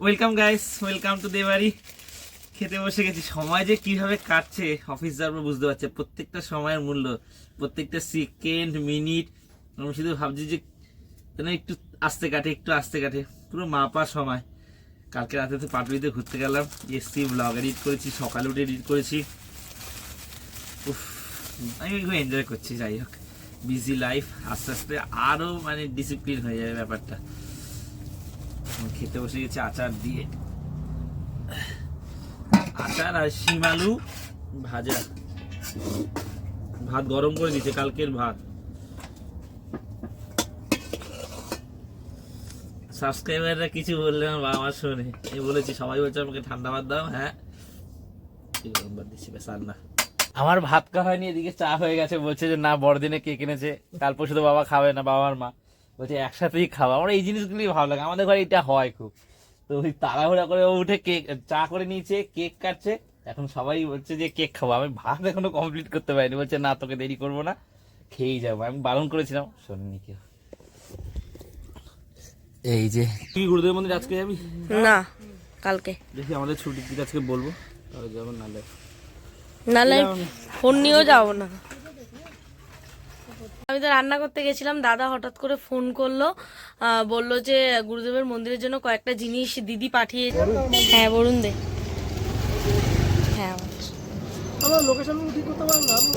Welcome guys welcome to দেবারি খেতে বসে গেছি। সময় যে কীভাবে কাটছে অফিস যাওয়ার বুঝতে পারছে প্রত্যেকটা সময়ের মূল্য, প্রত্যেকটা সেকেন্ড মিনিট আমি শুধু ভাবছি যে, যেন একটু আস্তে কাটে, একটু আস্তে কাটে। পুরো মাপা সময়। কালকে রাতে তো পাটুরিতে ঘুরতে গেলাম। এসছি ব্লগ এডিট করেছি, সকালে উঠে এডিট করেছি। উফ, আমি খুব এনজয় করছি, যাই হোক। বিজি লাইফ আস্তে আস্তে আরও মানে ডিসিপ্লিন হয়ে যাবে ব্যাপারটা। খেতে বসে গেছে আচার দিয়ে। আচার আর শিম আলু ভাজা। ভাত গরম করে দিচ্ছে কালকের ভাত। সাবস্ক্রাইবাররা কিছু বললে আমার বাবা মা শোনে। আমি বলেছি, সবাই বলছে আমাকে ঠান্ডা ভাত দাও হ্যাঁ। গরম ভাত দিচ্ছি আর না আমার ভাত খাওয়া হয়নি, এদিকে চা হয়ে গেছে, বলছে যে না, বড়দিনে কে কিনেছে কাল পরশু তো বাবা খাবে না, বাবার মা। বলছে একসাথেই খাওয়া আমার এই জিনিসগুলোই ভালো লাগে। আমাদের ঘরে এটা হয় খুব। তো ওই তাড়াহুড়া করে উঠে কেক চা করে নিয়েছে কেক কাটছে। এখন সবাই বলছে যে কেক খাব। আমি ভাত এখনও কমপ্লিট করতে পারিনি। বলছে না তোকে দেরি করব না। খেয়েই যাব। আমি বারণ করেছিলাম শোনেনি কেউ। এই যে তুই গুরুদেব মন্দির আজকে যাবি? না কালকে। দেখি আমাদের ছুটির দিকে আজকে বলব। তাহলে যাব নাহলে নাহলে ফোন নিয়েও যাব না। আমি তো রান্না করতে গেছিলাম দাদা হঠাৎ করে ফোন করল বলল যে গুরুদেবের মন্দিরের জন্য কয়েকটা জিনিস দিদি পাঠিয়ে হ্যাঁ বলুন দে। হ্যাঁ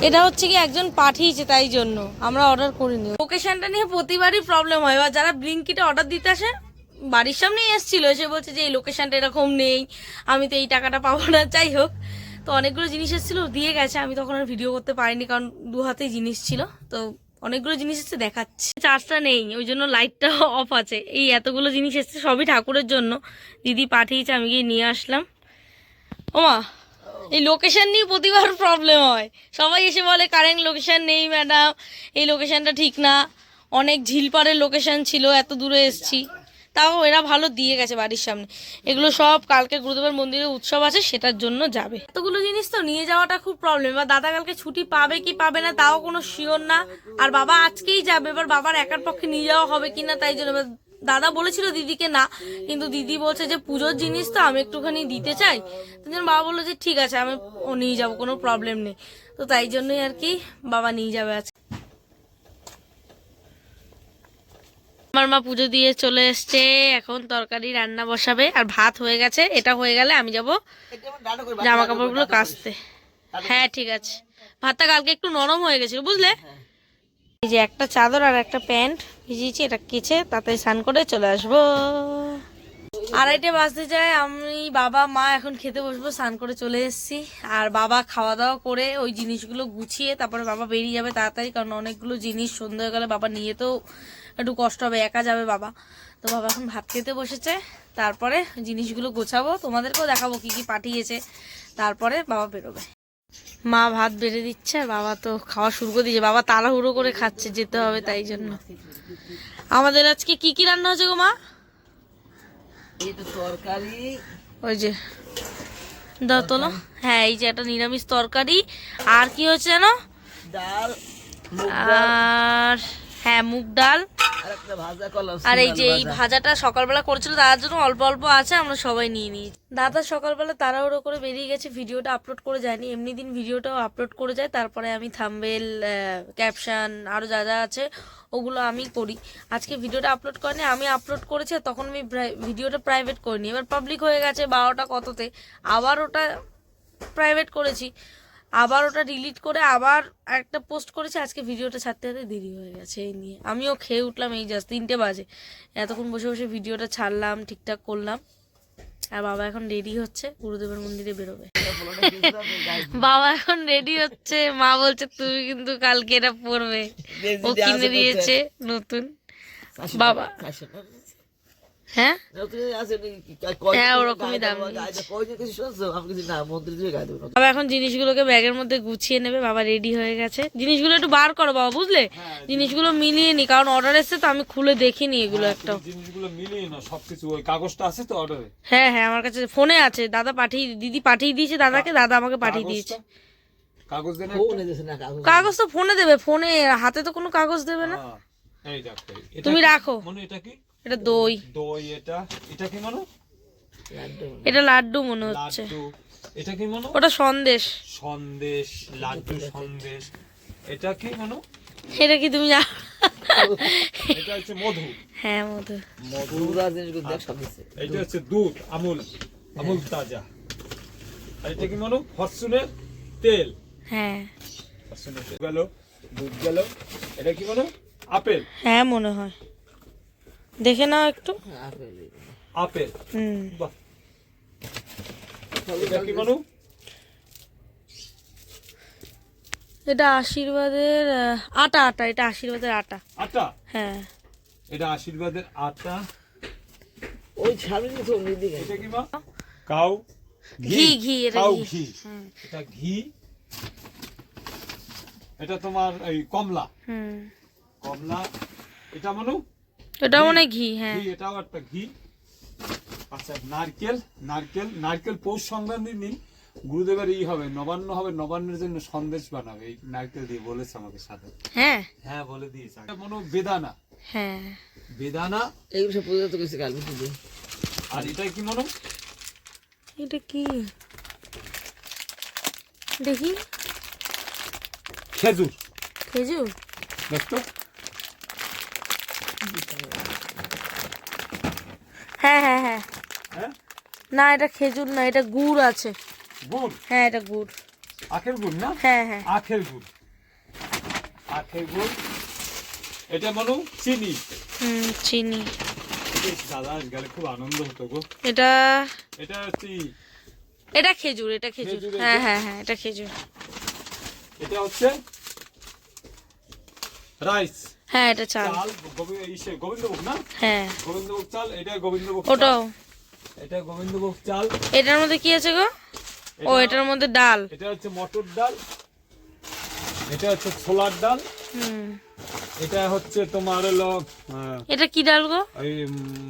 এটা হচ্ছে কি একজন পাঠিয়েছে তাই জন্য। আমরা অর্ডার করিনি। লোকেশনটা নিয়ে প্রতিবারই প্রবলেম হয়। এবার যারা ব্লিঙ্কিটে অর্ডার দিতে আসে বাড়ির সামনেই এসেছিল এসে বলছে যে এই লোকেশনটা এরকম নেই আমি তো এই টাকাটা পাবো না যাই হোক। তো অনেকগুলো জিনিস এসেছিল দিয়ে গেছে। আমি তখন আর ভিডিও করতে পারিনি কারণ দু হাতেই জিনিস ছিল। তো অনেকগুলো জিনিস এসে দেখাচ্ছে। চার্জটা নেই, ওই জন্য লাইটটা অফ আছে। এই এতগুলো জিনিস এসছে, সবই ঠাকুরের জন্য। দিদি পাঠিয়েছে, আমি গিয়ে নিয়ে আসলাম। ওমা, এই লোকেশান নিয়ে প্রতিবার প্রবলেম হয়। সবাই এসে বলে, কারেন্ট লোকেশান নেই ম্যাডাম এই লোকেশানটা ঠিক না। অনেক ঝিলপাড়ের লোকেশান ছিল, এত দূরে এসছি। তাও এরা ভালো দিয়ে গেছে বাড়ির সামনে। এগুলো সব কালকে গুরুদেবের মন্দিরে উৎসব আছে, সেটার জন্য যাবে। এতগুলো জিনিস তো নিয়ে যাওয়াটা খুব প্রবলেম এবার দাদা কালকে ছুটি পাবে কি পাবে না, তাও কোনো শিওর না। আর বাবা আজকেই যাবে, এবার বাবার একার পক্ষে নিয়ে যাওয়া হবে কি না তাই জন্য। দাদা বলেছিল দিদিকে না, কিন্তু দিদি বলছে যে পুজোর জিনিস তো আমি একটুখানি দিতে চাই। তাই জন্য বাবা বলল যে ঠিক আছে, আমি ও নিয়ে যাব, কোনো প্রবলেম নেই। তো তাই জন্যই আর কি বাবা নিয়ে যাবে আজকে। আমার মা পুজো দিয়ে চলে এসছে, এখন তরকারি, রান্না বসাবে। আর ভাত হয়ে গেছে, এটা হয়ে গেলে আমি যাব জামা কাপড়গুলো কাচতে। হ্যাঁ ঠিক আছে। ভাতটা কালকে একটু নরম হয়ে গেছিল, বুঝলে? এই যে একটা চাদর আর একটা প্যান্ট ভিজিয়েছি, এটা কেচে তাতে স্নান করে চলে আসব। আড়াইটে বাজতে যায়, আমি, বাবা, মা এখন খেতে বসবো, স্নান করে চলে এসেছি। আর বাবা খাওয়া দাওয়া করে ওই জিনিসগুলো গুছিয়ে তারপরে বাবা বেরিয়ে যাবে তাড়াতাড়ি, কারণ অনেকগুলো জিনিস সন্ধ্যা হয়ে গেলে বাবা নিয়ে তো একটু কষ্ট হবে একা যাবে বাবা। তো বাবা এখন ভাত খেতে বসেছে তারপরে জিনিসগুলো গোছাবো তোমাদেরকেও দেখাবো কি কি পাঠিয়েছে তারপরে বাবা বেরোবে। মা ভাত বেড়ে দিচ্ছে বাবা তো খাওয়া শুরু করে দিয়েছে বাবা তাড়াহুড়ো করে খাচ্ছে যেতে হবে তাই জন্য। আমাদের আজকে কি কি রান্না হচ্ছে গো মা? তরকারি। ওই যে দাও তোলো। হ্যাঁ এই যে একটা নিরামিষ তরকারি। আর কি হচ্ছে ডাল। আর হ্যাঁ মুগ ডাল। আর ভাজা আর এই যে এই ভাজাটা সকালবেলা করেছিল তার জন্য অল্প অল্প আছে আমরা সবাই নিয়ে নিয়েছি। দাদা সকালবেলা তাড়াহুড়ো করে বেরিয়ে গেছে ভিডিওটা আপলোড করে যায়নি। এমনি দিন ভিডিওটাও আপলোড করে যায় তারপরে আমি থাম্বেল ক্যাপশন আরও যা যা আছে ওগুলো আমি করি। আজকে ভিডিওটা আপলোড করেনি আমি আপলোড করেছি আর তখন আমি ভিডিওটা প্রাইভেট করিনি। এবার পাবলিক হয়ে গেছে বারোটা কততে আবার ওটা প্রাইভেট করেছি। আবার ওটা ডিলিট করে আবার একটা পোস্ট করেছি আজকে ভিডিওটা ছাড়তে ছাড়তে দেরি হয়ে গেছে এই নিয়ে। আমিও খেয়ে উঠলাম এই জাস্ট তিনটে বাজে। এতক্ষণ বসে বসে ভিডিওটা ছাড়লাম ঠিকঠাক করলাম। আর বাবা এখন রেডি হচ্ছে গুরুদেবের মন্দিরে বেরোবে। বাবা এখন রেডি হচ্ছে মা বলছে তুমি কিন্তু কালকে এটা পরবে। ও কিনে দিয়েছে নতুন। বাবা হ্যাঁ? হ্যাঁ, ওরকমই দাম। বাবা এখন জিনিসগুলোকে ব্যাগের মধ্যে গুছিয়ে নেবে বাবা রেডি হয়ে গেছে। জিনিসগুলো একটু বার করো বাবা বুঝলে? জিনিসগুলো মিলিয়ে নি কারণ অর্ডার এসছে তো আমি খুলে দেখিনি এগুলো একটা। জিনিসগুলো মিলিয়ে না সবকিছু ওই কাগজটা আছে তো অর্ডারে হ্যাঁ হ্যাঁ আমার কাছে ফোনে আছে দাদা পাঠিয়ে দিদি পাঠিয়ে দিয়েছে দাদাকে দাদা আমাকে পাঠিয়ে দিয়েছে। কাগজ দেন কাগজ তো ফোনে দেবে ফোনে হাতে তো কোনো কাগজ দেবে না। তুমি রাখো। মনু এটা কি? এটা দই। দই এটা? এটা কি মনু? এটা লাড্ডু মনে হচ্ছে। এটা কি মনো? ওটা সন্দেশ। সন্দেশ লাড্ডু সন্দেশ। এটা কি মনো? এটা কি তুমি জানো? এটা হচ্ছে মধু। হ্যাঁ মধু। মধু এটা হচ্ছে দুধ আমুল আমুল তাজা। আর এটা কি মনো? ফরচুনের তেল। হ্যাঁ। ফরচুনের তেল। গেল দুধ গেল। এটা কি মনো? আপেল। হ্যাঁ মনে হয়। দেখে নাও একটু। আপেল। হুম। বাহ। এটা এটা আশীর্বাদের আটা আটা এটা আশীর্বাদের আটা। আটা? হ্যাঁ। এটা আশীর্বাদের আটা। ওই সামনে তো দিকে। এটা কি মা? কাউ ঘি, ঘি, এটা কাউ ঘি। ঘি। এটা ঘি। এটা তোমার এই কমলা। হুম। কমলা। এটা মনু? এটা মনে ঘি হ্যাঁ। এটাও একটা ঘি। আচ্ছা নারকেল নারকেল নারকেল পৌষ সংক্রান্তির দিন গুরুদেবের ই হবে নবান্ন হবে নবান্নের জন্য সন্দেশ বানাবে। এই নারকেল দিয়ে বলেছে আমাকে সাথে। হ্যাঁ। হ্যাঁ বলে দিয়েছে। মনে বেদানা। হ্যাঁ। বেদানা। এইগুলো সব পূজা তো করছে কাল বুঝতে আর এটা কি মনে এটা কি? দেখি। খেজুর। খেজুর? দেখতো হ্যাঁ হ্যাঁ হ্যাঁ। হ্যাঁ? না এটা খেজুর না এটা গুড় আছে। গুড়? হ্যাঁ এটা গুড়। আখের গুড় না? হ্যাঁ হ্যাঁ। আখের গুড়। আখের গুড়। এটা মনে চিনি। হুম চিনি। দাদা গেলে খুব আনন্দ হতো গো। এটা এটা হচ্ছে এটা খেজুর এটা খেজুর, হ্যাঁ হ্যাঁ হ্যাঁ এটা খেজুর। এটা হচ্ছে রাইস। হ্যাঁ এটা চাল। গোবিন্দভোগ না? হ্যাঁ। গোবিন্দভোগ চাল এটা গোবিন্দভোগ। ওটাও। এটা গোবিন্দভোগ চাল। এটার মধ্যে কি আছে গো? ও এটার মধ্যে ডাল। এটা হচ্ছে মটর ডাল। এটা হচ্ছে ছোলার ডাল। হুম। এটা হচ্ছে তোমার হলো এটা কি ডাল গো?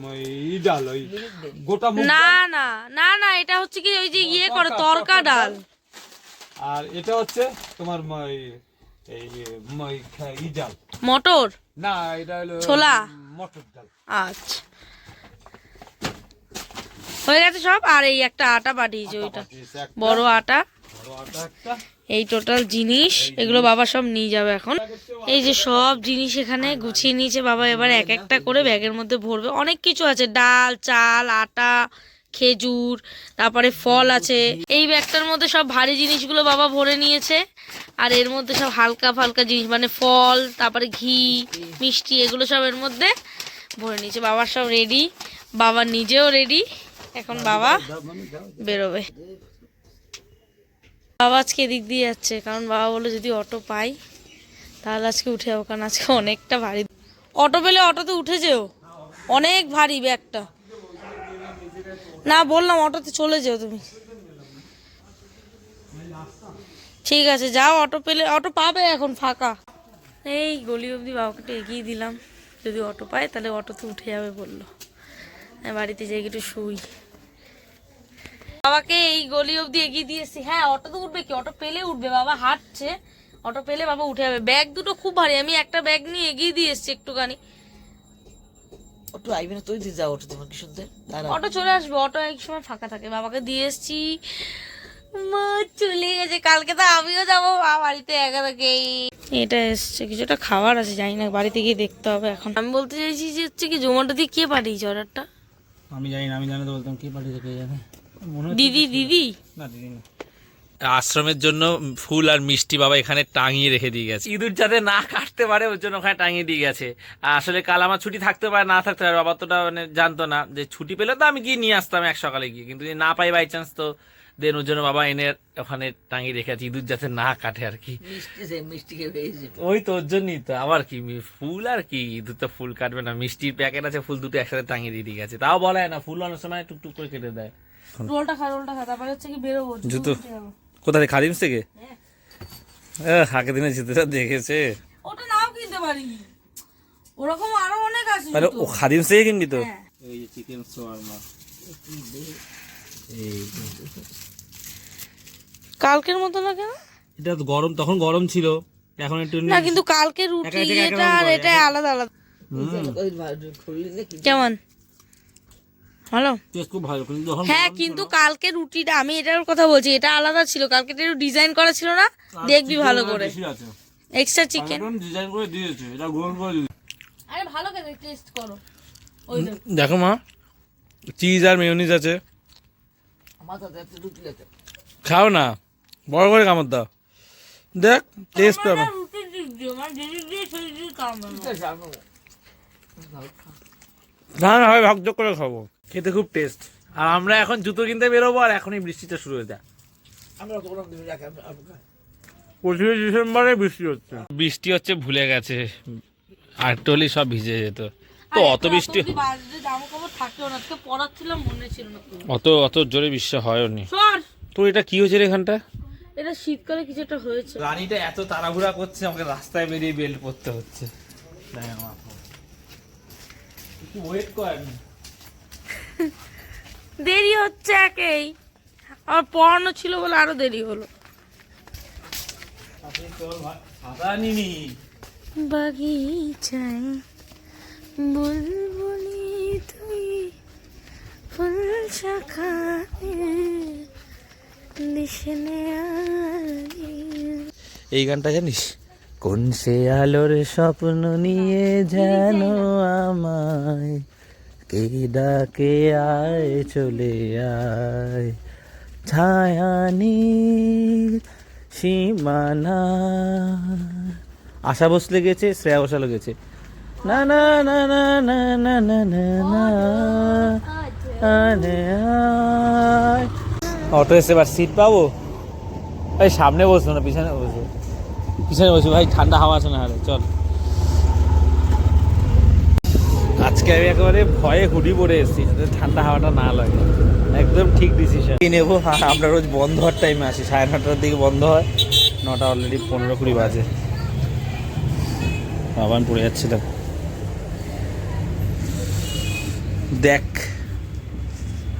ওই ডাল ওই গোটা না না না না এটা হচ্ছে কি ওই যে ইয়ে করে তরকা, ডাল। আর এটা হচ্ছে তোমার এই- এই এই ডাল। মটর? না এটা হলো ছোলা? মটর ডাল। আচ্ছা। হয়ে গেছে সব? আর এই একটা আটা পাঠিয়েছে ওইটা। বড় আটা। এই টোটাল জিনিস এগুলো বাবা সব নিয়ে যাবে এখন। এই যে সব জিনিস এখানে গুছিয়ে নিয়েছে বাবা এবার এক একটা করে ব্যাগের মধ্যে ভরবে। অনেক কিছু আছে ডাল চাল আটা খেজুর, তারপরে ফল আছে। এই ব্যাগটার মধ্যে সব ভারী জিনিসগুলো বাবা ভরে নিয়েছে। আর এর মধ্যে সব হালকা ফালকা জিনিস মানে ফল, তারপরে ঘি, মিষ্টি, এগুলো সব এর মধ্যে ভরে নিয়েছে। বাবার সব রেডি বাবা নিজেও রেডি এখন বাবা বেরোবে। বাবা আজকে এদিক দিয়ে যাচ্ছে, কারণ বাবা বলল যদি অটো পাই, তাহলে আজকে উঠে যাব, কারণ আজকে অনেকটা ভারী। অটো পেলে অটোতে উঠে যেও। অনেক ভারী ব্যাগটা। না, বললাম অটোতে চলে যেও তুমি। ঠিক আছে, যাও, অটো পেলে, অটো পাবে এখন, ফাঁকা। এই গলি অবধি বাবাকে এগিয়ে দিলাম। যদি অটো পায়, তাহলে অটোতে উঠে যাবে বলল। আমি বাড়িতে যাই একটু শুই। বাবাকে এই গলি অবধি এগিয়ে দিয়ে এসছি। হ্যাঁ অটো তো উঠবে কি? অটো পেলে উঠবে, বাবা হাঁটছে। অটো পেলে বাবা উঠে যাবে। ব্যাগ দুটো খুব ভারী। আমি একটা ব্যাগ নিয়ে এগিয়ে দিয়ে এসছি একটুখানি। একটু আইবে না তুই দিয়ে যাও ওটা তোমার কি শুনতে অটো চলে আসবে অটো এক সময় ফাঁকা থাকে বাবাকে দিয়ে এসছি। মা চলে গেছে কালকে তো আমিও যাব মা বাড়িতে একা থেকে। এটা এসছে কিছুটা খাবার আছে জানি না বাড়িতে গিয়ে দেখতে হবে এখন। আমি বলতে চাইছি যে হচ্ছে কি জোম্যাটো দিয়ে কে পাঠিয়েছে অর্ডারটা? আমি জানি না আমি জানি তো বলতাম কি পাঠিয়েছে কে জানে। দিদি দিদি? না দিদি না। আশ্রমের জন্য ফুল আর মিষ্টি বাবা এখানে টাঙিয়ে রেখে দিয়ে গেছে। ইঁদুর যাতে না কাটতে পারে ওর জন্য ওখানে টাঙিয়ে দিয়ে গেছে। আর আসলে কাল আমার ছুটি থাকতে পারে না থাকতে পারে বাবা তোটা মানে জানতো না যে ছুটি পেলে তো আমি গিয়ে নিয়ে আসতাম এক সকালে গিয়ে। কিন্তু যদি না পাই বাই চান্স তো দেন ওর জন্য বাবা এনে ওখানে টাঙিয়ে রেখে আছে ইঁদুর যাতে না কাটে আর কি। ওই তো ওর জন্যই তো আবার কি ফুল আর কি ইঁদুর তো ফুল কাটবে না মিষ্টির প্যাকেট আছে ফুল দুটো একসাথে টাঙিয়ে দিয়ে দিয়ে গেছে। তাও বলে না ফুল অনেক সময় টুকটুক করে কেটে দেয়। রোলটা খা রোলটা খা তারপরে হচ্ছে কি বেরোবো জুতো। উঠে যাব। কোথা থেকে? খাদিমস থেকে আগের দিনে জিতেটা দেখেছে। ওটা নাও কিনতে পারি ওরকম আরও অনেক আছে তাহলে ও খাদিমস থেকে কিনবি তো? হ্যাঁ। এই যে চিকেন শোয়ারমা কালকের মতো না কেন? এটা তো গরম তখন গরম ছিল। এখন একটু না কিন্তু কালকে রুটি এটা আর এটা আলাদা আলাদা। কেমন? ভালো টেস্ট খুব ভালো কিন্তু হ্যাঁ কিন্তু কালকে রুটিটা আমি এটার কথা বলছি এটা আলাদা ছিল। কালকে একটু ডিজাইন করা ছিল না দেখবি ভালো করে। এক্সট্রা চিকেন ডিজাইন করে দিয়েছে এটা গ্রহণ করে আরে ভালো করে টেস্ট করো। ওই দেখো। মা চিজ আর মেয়নিজ আছে। খাও না বড় করে কামড় দাও। দেখ টেস্ট পাবে আমার রুটির দিক দিয়ে আমার দিদির দিয়ে শরীর দিয়ে কামড়ানো। না না হয় ভাগ করে খাব। খেতে খুব টেস্ট আর আমরা এখন জুতো কিনতে বেরোবো আর এখনই বৃষ্টিটা শুরু হয়ে যায় আমরা পঁচিশে ডিসেম্বরে বৃষ্টি হচ্ছে। বৃষ্টি হচ্ছে ভুলে গেছে। আর টলি সব ভিজে যেত। তো অত বৃষ্টি না মনে না। অত অত জোরে বৃষ্টি হয়নি। সর! তো এটা কি হয়েছে এখানটা? এটা শীতকালে কিছু একটা হয়েছে। রানীটা এত তাড়াহুড়া করছে আমাকে রাস্তায় বেরিয়ে বেল্ট পরতে হচ্ছে। দেখ আমার ওয়েট কর দেরি হচ্ছে একেই। আর পড়ানো ছিল বলে আরও দেরি হলো। বাগিচায় বুলবুলি তুই ফুল শাখায় এই গানটা জানিস? কোন সে আলোর স্বপ্ন নিয়ে যেন আমায় কে ডাকে আয় চলে আয় ছায়ানি সীমানা আশা ভোসলে গেছে শ্রেয়া ঘোষালও গেছে না না না না না না না না না অটো এসে এবার সিট পাবো এই সামনে বসবো না পিছনে বসবো পিছনে বসবো ভাই ঠান্ডা হাওয়া আছে না হারে চল আজকে আমি একেবারে ভয়ে হুডি পরে এসেছি যাতে ঠান্ডা হাওয়াটা না লাগে। একদম ঠিক ডিসিশন নেব আমরা রোজ বন্ধ হওয়ার টাইমে আসি সাড়ে নটার দিকে বন্ধ হয় নটা অলরেডি পনেরো কুড়ি বাজে। আবার পড়ে যাচ্ছিলাম দেখ।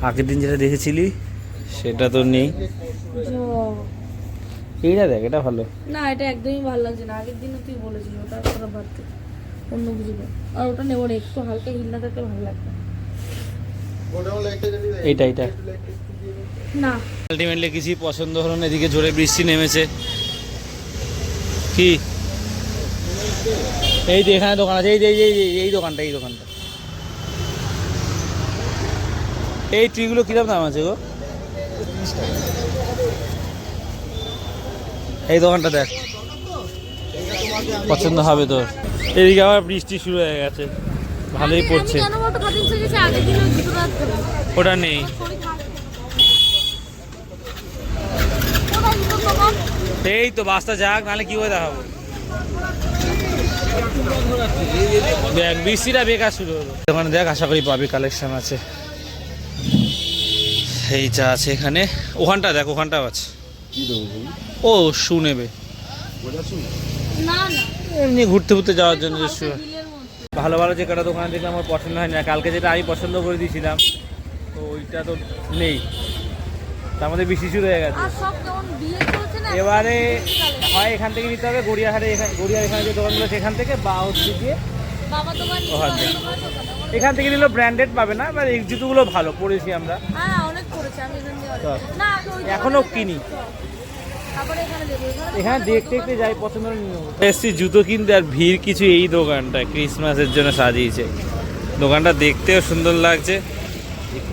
আগের দিন যেটা দেখেছিলি সেটা তো নেই। এইটা দেখ এটা ভালো। না এটা একদমই ভালো লাগছে না আগের দিনও তুই বলেছিলি ওটা দে। অন্য কিছু দে। আর ওটা নেব না একটু হালকা হিল না থাকলে ভালো লাগবে। এইটা এইটা না। আলটিমেটলি কিছুই পছন্দ হলো না এদিকে জোরে বৃষ্টি নেমেছে। কি? এই যে এখানে দোকান আছে এই যে এই যে এই যে- এই দোকানটা এই দোকানটা। এই ট্রিগুলো কীরকম দাম আছে গো? এই দোকানটা দেখ। পছন্দ হবে তোর। এদিকে আবার বৃষ্টি শুরু হয়ে গেছে। ভালোই পড়ছে। ওটা নেই? এই তো বাসটা যাক নাহলে কি করে দেখাবো। দেখ বৃষ্টিটা বেকার শুরু হলো। ওখানে দেখ আশা করি পাবি কালেকশন আছে। এই যা আছে এখানে। ওখানটা দেখ ওখানটাও আছে। ও শু নেবে। না না। এমনি ঘুরতে ঘুরতে যাওয়ার জন্য ভালো ভালো যে কটা দোকান দেখলাম আমার পছন্দ হয় না কালকে যেটা আমি পছন্দ করে দিয়েছিলাম তো ওইটা তো নেই। তার মধ্যে বেশি শুরু হয়ে গেছে। এবারে হয় এখান থেকে নিতে হবে গড়িয়াহাটে এখানে গড়িয়ার এখানে যে দোকানগুলো সেখান থেকে বা হচ্ছে গিয়ে ওখান থেকে। এখান থেকে নিলেও ব্র্যান্ডেড পাবে না এবার এই জুতোগুলো ভালো পরেছি আমরা। হ্যাঁ অনেক করেছে আমি এখান দিয়ে তো অনেক- না আগে ওই এখনও কিনি। এখানে দেখতে দেখতে যাই পছন্দ। এসছি জুতো কিনতে আর ভিড় কিছু এই দোকানটা ক্রিসমাসের জন্য সাজিয়েছে। দোকানটা দেখতেও সুন্দর লাগছে।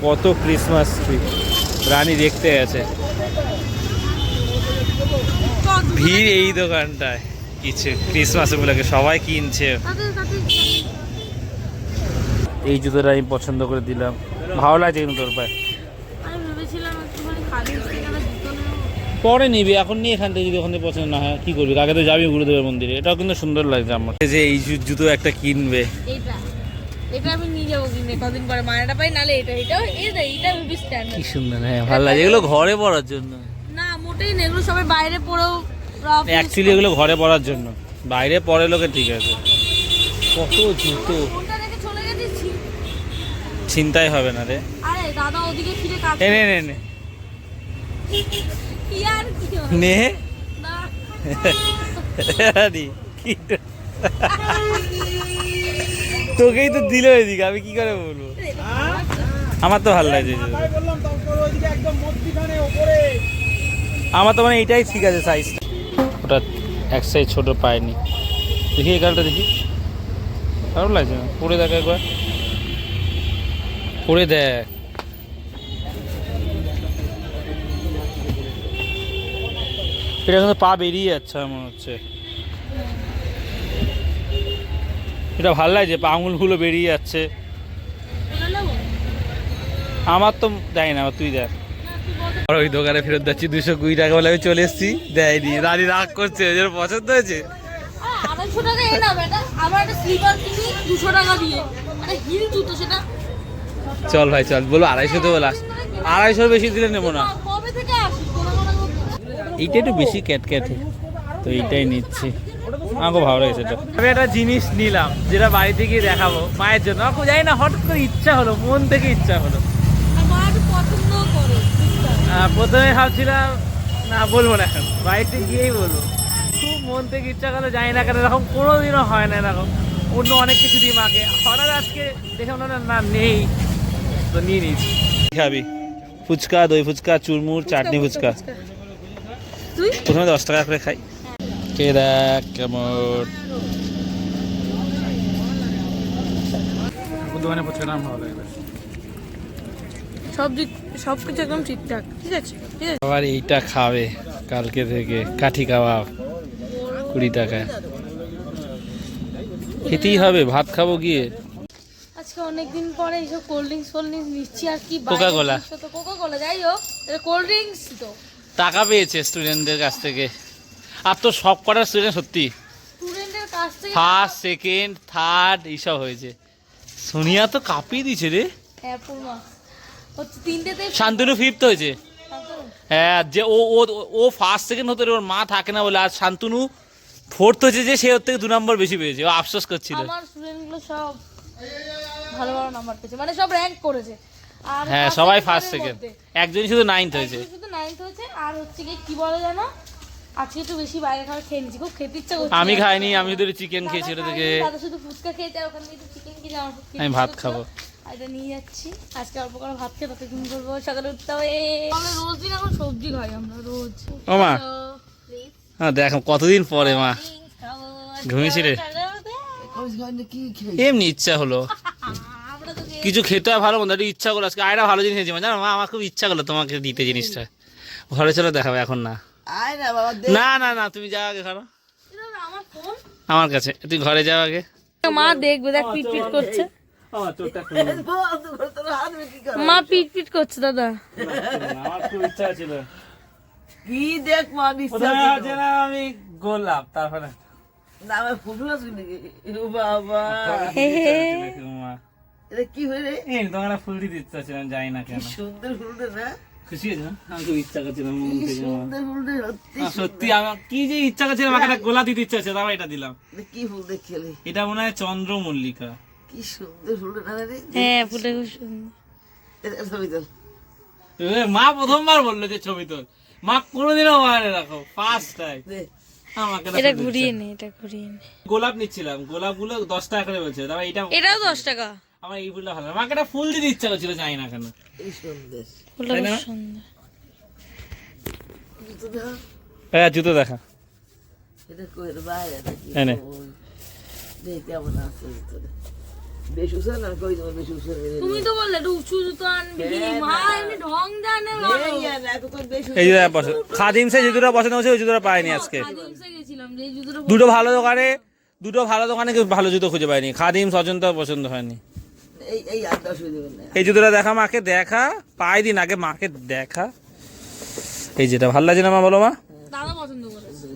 কত ক্রিসমাস ট্রি রানী দেখতে গেছে ভিড় এই দোকানটায় কিছু ক্রিসমাস উপলক্ষে সবাই কিনছে। এই জুতোটা আমি পছন্দ করে দিলাম। ভালো লাগছে কিন্তু তোর পায়ে। আমি ভেবেছিলাম একটুখানি খালি এখানে জুতো নেব পরে নিবি এখন নিয়ে এখান থেকে যদি ওখান থেকে পছন্দ না হয় কি করবি? আগে তো যাবি গুরুদেবের মন্দিরে। এটাও কিন্তু সুন্দর লাগছে আমার। এই যে এই জুতো একটা কিনবে। এইটা। এটা আমি নিয়ে যাব কিনে কদিন পরে মায়েরা পাই নালে এটা এটাও এটা এটা খুবই স্ট্যান্ডার্ড কি সুন্দর হ্যাঁ ভালো লাগে। এগুলো ঘরে পরার জন্য। না মোটেই না এগুলো সবাই বাইরে পরেও অ্যাকচুয়ালি এগুলো ঘরে পরার জন্য। বাইরে পরে লোকে ঠিক আছে। কত জুতো। চিন্তাই হবে না রে। আরে দাদা ওদিকে ফিরে কাজ নে নে নে। কি আর কি নে। না। আরে, কি তোকেই তো দিল এদিকে আমি কি করে বলব? আমার তো ভালো লাগছে। আমার তো মানে এইটাই ঠিক আছে সাইজ ওটা এক সাইজ ছোট পায়নি দেখি এই গালটা দেখি। খারাপ লাগছে না? পরে দেখ একবার। পরে দেখ। এটা কিন্তু পা বেরিয়ে যাচ্ছে আমার মনে হচ্ছে। এটা ভালো লাগছে পা আঙুলগুলো বেরিয়ে যাচ্ছে। আমার তো দেয় না তুই দেখ। আর ওই দোকানে ফেরত যাচ্ছি দুশো কুড়ি টাকা বলে আমি চলে এসেছি। দেয়নি রানি রাগ করছে ওই পছন্দ হয়েছে। আড়াইশো টাকা এ না বেটা একটা স্লিপার কিনি দুশো টাকা দিয়ে। মানে হিল জুতো সেটা। চল ভাই চল বলো আড়াইশো তো লাস্ট। আড়াইশোর বেশি দিলে নেব না কবে থেকে আসি কেনাকাটা করতে? এইটা একটু বেশি ক্যাটক্যাটে তো এইটাই নিচ্ছি। আমাকে ভালো লেগেছে এটা। আমি একটা জিনিস নিলাম যেটা বাড়িতে গিয়ে দেখাবো মায়ের জন্য। আমাকে জানি না হঠাৎ করে ইচ্ছা হলো মন থেকে ইচ্ছা হলো। প্রথমে ভাবছিলাম না বলব না এখন। বাড়িতে গিয়েই বলব। খুব মন থেকে ইচ্ছা করল জানি না কেন এরকম কোনোদিনও হয় না এরকম। অন্য অনেক কিছু দিই মাকে। হঠাৎ আজকে দেখে মনে হলো না নেই। তো নিয়ে নিয়েছি। খাবি। ফুচকা দই ফুচকা চুরমুর চাটনি ফুচকা। তুই? প্রথমে দশ টাকা করে খাই। কে দেখ কেমন? দোকানে ফুচকা নাম ভালো লাগবে সব দিক সব কিছু একদম ঠিকঠাক ঠিক আছে? ঠিক আছে? আবার এইটা খাবে কালকে থেকে কাঠি কাবাব কুড়ি টাকায়। খেতেই হবে ভাত খাব গিয়ে। আজকে অনেকদিন পরে এইসব কোল্ড ড্রিঙ্কস ফোল্ড ড্রিঙ্কস নিচ্ছি আর কি। কোকা কোলা যাই হোক কোল্ড ড্রিঙ্কস তো। টাকা পেয়েছে স্টুডেন্টদের কাছ থেকে। আর তো সব কটা স্টুডেন্ট সত্যি। ফার্স্ট সেকেন্ড থার্ড এইসব হয়েছে। সোনিয়া তো কাঁপিয়ে দিয়েছে রে। হ্যাঁ শান্তনু ফিফথ হয়েছে। হ্যাঁ যে ও ও ও ফার্স্ট সেকেন্ড হতে ওর মা থাকে না বলে আর শান্তনু ফোর্থ হয়েছে যে সে ওর থেকে দু নম্বর বেশি পেয়েছে। ও আফসোস করছিল। আমার স্টুডেন্টগুলো সব ভালো ভালো নাম্বার পেয়েছে। মানে সব র্যাঙ্ক করেছে। হ্যাঁ সবাই ফার্স্ট সেকেন্ড মধ্যে। একজনই শুধু নাইন্থ হয়েছে। একজন শুধু নাইন্থ হয়েছে। আর হচ্ছে কি কি বলে জানো? আজকে একটু বেশি বাইরে খাবার খেয়ে নিচ্ছি খুব খেতে ইচ্ছা করছে আমি খাইনি আমি শুধু চিকেন খেয়েছি ওটা থেকে দাদা শুধু ফুচকা খেয়েছে আর ওখানে চিকেন কিনে আমার আমি ভাত খাব। এটা নিয়ে যাচ্ছি। আজকে অল্প করে ভাত খেয়ে ততক্ষণ করব। সকালে উঠতে হবে। আমরা রোজ দিন এখন সবজি খাই আমরা রোজ। ও মা। হ্যাঁ দেখ কতদিন পরে মা। ঘুমিয়েছিলে? কি এমনি ইচ্ছা হলো। কিছু খেতে হয় ভালো মন্দ একটু ইচ্ছা করল আজকে। আয়রা ভালো জিনিস খেয়েছি মা জানো মা আমার খুব ইচ্ছা করল তোমাকে দিতে জিনিসটা। ঘরে চলো দেখাবো এখন না। আয় না না না না তুমি যাও আগে খানো। আমার আমার কাছে তুই ঘরে যাও আগে। মা দেখবে দেখ পিট পিট করছে। মা পিট পিট করছে দাদা। আমার খুব ইচ্ছা ছিল। কি দেখ মা আমি গোলাপ তারপরে। না আমার ফুটু আছে নাকি? বাবা। এটা কি হয়ে রে? এই ফুল দিতে ইচ্ছা জানি না কেন। সুন্দর ফুলটা না খুশি হয়েছে? আমি খুব ইচ্ছা করছিলাম কি থেকে। মা। সুন্দর ফুলটা সত্যি আমার কি যে ইচ্ছা করছিল আমাকে একটা গোলা দিতে ইচ্ছা হচ্ছে তারপর এটা দিলাম। কি ফুল দেখলি? এটা মনে হয় চন্দ্রমল্লিকা। কি সুন্দর ফুলটা না রে। হ্যাঁ ফুটে খুব সুন্দর। ছবি তোল। মা প্রথমবার বলল যে ছবি তোল। মা কোনোদিনও মানে রাখো ফার্স্ট টাইম এটা ঘুরিয়ে নে এটা ঘুরিয়ে নে। গোলাপ নিচ্ছিলাম গোলাপগুলো দশ টাকা করে বলছে তারপর এটা এটাও দশ টাকা? আমার এই ফুলটা ভালো আমাকে একটা ফুল দিতে ইচ্ছা করছিল জানি না কেন। এই সুন্দর ফুলটা তাই খুব না? সুন্দর জুতো দেখা হ্যাঁ জুতো দেখা জুতোটা পছন্দ খাদিম সে জুতোটা পছন্দ হচ্ছে ওই জুতোটা পাইনি আজকে। খাদিমসে গেছিলাম যে এই জুতোটা দুটো ভালো দোকানে দুটো ভালো দোকানে ভালো জুতো খুঁজে পাইনি খাদিম সজনতাও পছন্দ হয়নি। এই এই আটটা শুয়ে দেবেন না। এই জুতোটা দেখা মাকে দেখা পাই দিন আগে মাকে দেখা। এই যেটা ভালো লাগছে না মা বলো মা? দাদা পছন্দ করেছে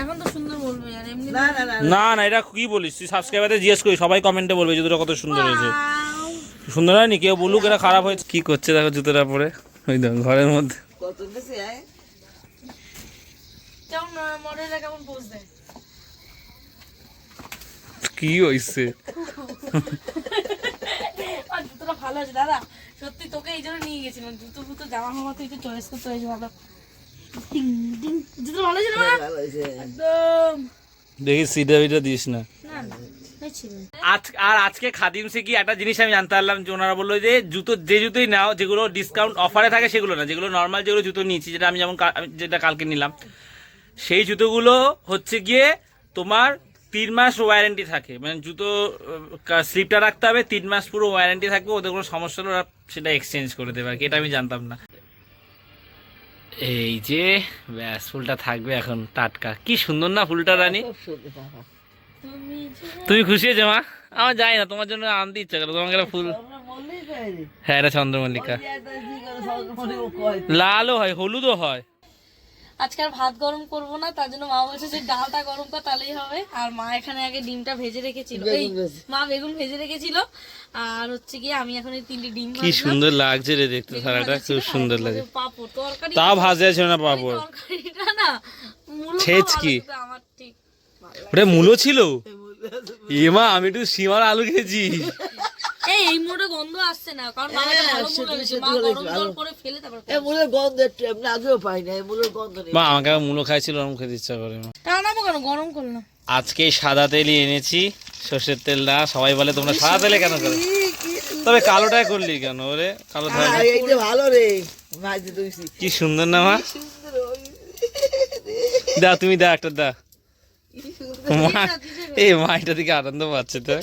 এখন তো সুন্দর বলবে আর এমনি না না না না। না এটা কি বলিস? তুই সাবস্ক্রাইবারদের জিজ্ঞেস করি সবাই কমেন্টে বলবে জুতোটা কত সুন্দর হয়েছে। সুন্দর হয়নি? কেউ বলুক এটা খারাপ হয়েছে। কি করছে দেখো জুতোটা পরে ওই দেখো ঘরের মধ্যে। কত বেশি আয়। কেমন মডেলটা কেমন পোজ দেয়? কি হয়েছে আর জুতোটা ভালো আছে দাদা। সত্যি তোকে এই জন্য নিয়ে গেছিলাম। জুতো ফুতো জামা ফামা তুই একটু চয়েস করতে হয়েছে ভালো। টিং টিং। জুতো ভালো ছিল হয়েছে। একদম। দেখি সিটা বিটা দিস না। আজ আর আজকে খাদিমসে কি একটা জিনিস আমি জানতে পারলাম যে ওনারা বলল যে জুতো যে জুতোই নাও যেগুলো ডিসকাউন্ট অফারে থাকে সেগুলো না যেগুলো নর্মাল যেগুলো জুতো নিয়েছি যেটা আমি যেমন যেটা কালকে নিলাম সেই জুতোগুলো হচ্ছে গিয়ে তোমার তিন মাস ওয়ারেন্টি থাকে। মানে জুতো স্লিপটা রাখতে হবে তিন মাস পুরো ওয়ারেন্টি থাকবে ওদের কোনো সমস্যা হলে ওরা সেটা এক্সচেঞ্জ করে দেবে আর কি। এটা আমি জানতাম না। এই যে ব্যাস ফুলটা থাকবে এখন টাটকা। কি সুন্দর না ফুলটা রানী। তুমি খুশি হয়েছো মা? আমার যাই না তোমার জন্য আনতে ইচ্ছা করে। তোমাকে একটা ফুল হ্যাঁ এটা চন্দ্রমল্লিকা। লালও হয় হলুদও হয়। আজকে আর ভাত গরম করব না তার জন্য মা বলছে যে ডালটা গরম কর তাহলেই হবে। আর মা এখানে আগে ডিমটা ভেজে রেখেছিল। এই মা বেগুন ভেজে রেখেছিল। আর হচ্ছে কি আমি এখন এই তিনটে ডিম কি সুন্দর লাগছে রে দেখতে সারাটা খুব সুন্দর লাগে। পাঁপড় তরকারি তাও ভাজা ছিল না পাপড়? তরকারিটা না মূলো ছেচকি। আমার ঠিক ভালো লাগে ওটা মূলো ছিল? এমা আমি একটু সীমার আলু খেয়েছি। এই এই মোড়ে গন্ধ আসছে না কারণ মা ভালো সেটা- মূলো মা গরম জল করে ফেলে তারপর এ মূলের গন্ধ একটু এমনি আগেও পাই না এই মূলের গন্ধ নেই। মা আমাকে খাইছিল ওরকম খেতে ইচ্ছা করে মা টানাবো কেন? গরম করল আজকে সাদা তেলই এনেছি সর্ষের তেল না সবাই বলে তোমরা সাদা তেলে কেন করো তবে কালোটাই করলি কেন ওরে? কালো ভালো রে। কি সুন্দর না মা? দা তুমি দা একটা দা। মা এই মা এটা দিকে আনন্দ পাচ্ছে তো।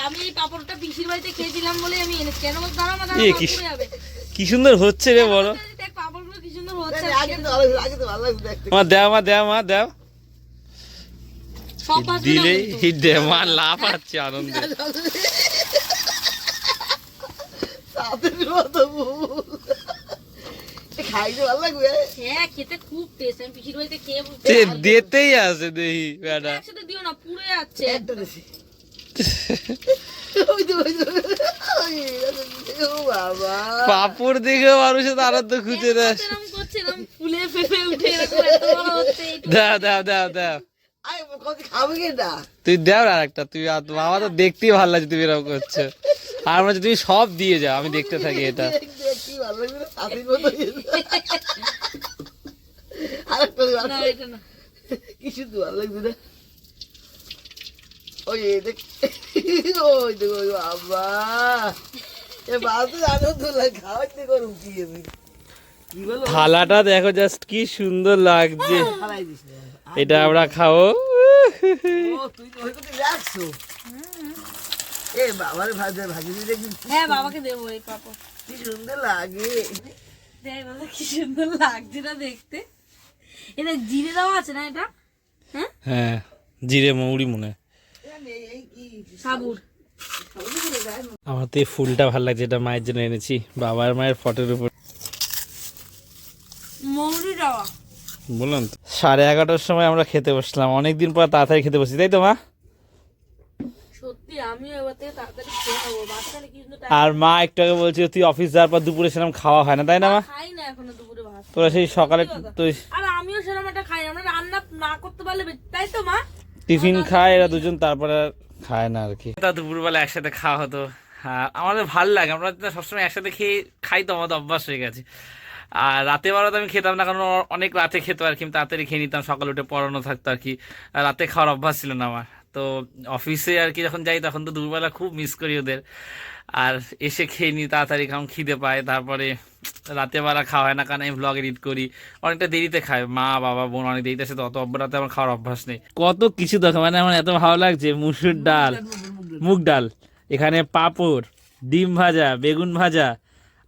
আমি এই পাপড়টা পিসির বাড়িতে খেয়েছিলাম বলে আমি এনেছি। কেন দাঁড়া না কি- সুন্দর হচ্ছে রে বড় পাপড়গুলো কি সুন্দর হচ্ছে। আগে তো ভালো আগে তো ভালো লাগছে দেখতে। মা দেও মা দেও মা দেও। সব দিলেই কিন্তু। দে মা লাভ আছে আনন্দে তাদের দিতেই আছে দেখি বেটা। দিও না পুড়ে যাচ্ছে। পাপড় দেখে মানুষের তো খুঁজে তুই দেও আর একটা তুই আমার তো দেখতেই ভালো লাগছে তুমি এরকম করছ। আর মনে তুমি সব দিয়ে যাও আমি দেখতে থাকি এটা। ভালো লাগবে না সাথীর মতো আরেকটা দিও, না আরেকটা। এটা না কি শুধু ভালো লাগবে না ওই দেখ ওই দেখ ওই বাবা এ বাবা আনন্দ লাগে খাওয়াইতে করুম কি আমি থালাটা দেখো জাস্ট কি সুন্দর লাগছে। এটা আমরা খাও এ বাবার ভাজা ভাজি দিয়ে দেখবি। হ্যাঁ বাবাকে দেবো এই পাপড়। কি সুন্দর লাগে। দেখ কি সুন্দর লাগছে না দেখতে। এটা জিরে দেওয়া আছে না এটা? হ্যাঁ? হ্যাঁ জিরে মৌরি মনে। এই কি সাবুর। আমার তো এই ফুলটা ভালো লাগছে এটা মায়ের জন্য এনেছি। বাবার মায়ের ফটোর উপর। মৌরি দেওয়া। বললাম তো। সাড়ে এগারোটার সময় আমরা খেতে বসলাম। অনেকদিন পর তাড়াতাড়ি খেতে বসি তাই তো মা সত্যি আমিও এবার থেকে তাড়াতাড়ি খেয়ে নেব বাচ্চারা কি সুন্দর আর মা একটু আগে বলছিল তুই অফিস যাওয়ার পর দুপুরে সেরকম খাওয়া হয় না তাই না মা? খাই না এখনও দুপুরে ভাত। তোরা সেই সকালে তুই আর আমিও সেরকম একটা খাই আমরা রান্না না করতে পারলে তাই তো মা? টিফিন খায় এরা দুজন তারপরে আর খায় না আর কি। তা দুপুরবেলা একসাথে খাওয়া হতো। হ্যাঁ আমাদের ভালো লাগে আমরা সবসময় একসাথে খেয়ে খাই তো আমাদের অভ্যাস হয়ে গেছে। আর রাতে বেলা তো আমি খেতাম না কারণ অনেক রাতে খেতো আর কি আমি তাড়াতাড়ি খেয়ে নিতাম সকালে উঠে পড়ানো থাকতো আর কি। আর রাতে খাওয়ার অভ্যাস ছিল না আমার। তো অফিসে আর কি যখন যাই তখন তো দুপুরবেলা খুব মিস করি ওদের। আর এসে খেয়ে নিই, তাড়াতাড়ি কারণ খিদে পায়, তারপরে রাতে বেলা খাওয়া হয় না কারণ আমি ব্লগ এডিট করি। অনেকটা দেরিতে খায়, মা, বাবা, বোন অনেক দেরিতে আসে, তো অত রাতে আমার খাওয়ার অভ্যাস নেই। কত কিছু দেখো মানে আমার এত ভালো লাগছে, মুসুর ডাল, মুগ ডাল, এখানে পাঁপড়, ডিম ভাজা, বেগুন ভাজা,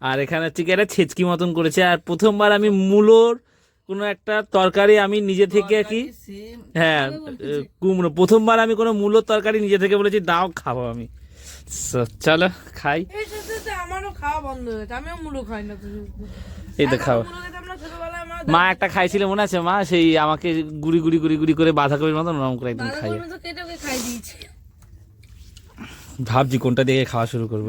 আর এখানে হচ্ছে কি একটা ছেচকি মতন করেছে, আর প্রথমবার আমি মূলোর কোনো একটা তরকারি আমি নিজে থেকে কি? হ্যাঁ কুমড়ো। প্রথমবার আমি কোনো মূলোর তরকারি নিজে থেকে বলেছি দাও খাব আমি। চলো খাই। এই সাথে সাথে আমারও খাওয়া বন্ধ আমিও মুলো খাই না তো এই তো খাও। মা একটা খাইছিল মনে আছে মা? সেই আমাকে গুড়ি গুড়ি গুড়ি গুড়ি করে বাঁধাকপির মতন নরম করে একদম খাই ভাবছি কোনটা দিয়ে খাওয়া শুরু করব।